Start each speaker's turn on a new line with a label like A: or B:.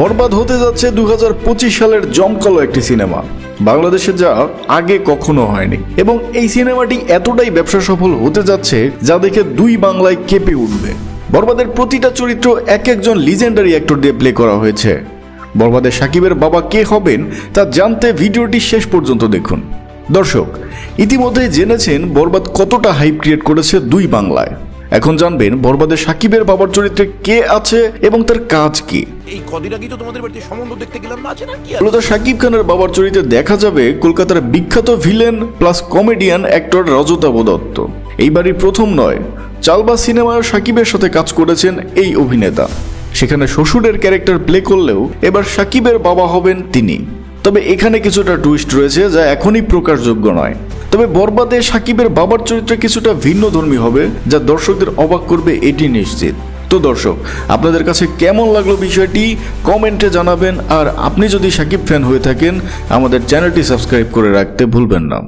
A: বরবাদ হতে যাচ্ছে দু হাজার পঁচিশ সালের জমকালো একটি সিনেমা। বাংলাদেশে যা আগে কখনো হয়নি। এবং এই সিনেমাটি এতটাই ব্যবসা সফল হতে যাচ্ছে যা দেখে দুই বাংলায় কেঁপে উঠবে। বরবাদের প্রতিটা চরিত্র এক একজন লিজেন্ডারি অ্যাক্টর দিয়ে প্লে করা হয়েছে। বরবাদের সাকিবের বাবা কে হবেন তা জানতে ভিডিওটি শেষ পর্যন্ত দেখুন। দর্শক ইতিমধ্যে জেনেছেন বরবাদ কতটা হাইপ ক্রিয়েট করেছে দুই বাংলায়। এখন জানবেন বরবাদের সাকিবের বাবার চরিত্রে কে আছে এবং তার কাজ কি।
B: এই কদিন আগেই তো তোমাদের বাড়িতে সম্বন্ধ দেখতে গেলাম না আছে না কি?
A: মূলত শাকিব খানের বাবার চরিত্রে দেখা যাবে কলকাতার বিখ্যাত villain plus comedian actor Rajatava Dutta এইবারই প্রথম নয় চালবা সিনেমায় শাকিবের সাথে কাজ করেছেন এই অভিনেতা। সেখানে শ্বশুরের ক্যারেক্টার প্লে করলেও এবার শাকিবের বাবা হবেন তিনি। তবে এখানে কিছুটা টুইস্ট রয়েছে যা এখনই প্রকাশযোগ্য নয়। তবে বরবাদে সাকিবের বাবার চরিত্র কিছুটা ভিন্ন ধর্মী হবে, যা দর্শকদের অবাক করবে এটি নিশ্চিত। তো দর্শক, আপনাদের কাছে কেমন লাগল বিষয়টি কমেন্টে জানাবেন, আর আপনি যদি সাকিব ফ্যান হয়ে থাকেন, আমাদের চ্যানেলটি সাবস্ক্রাইব করে রাখতে ভুলবেন না।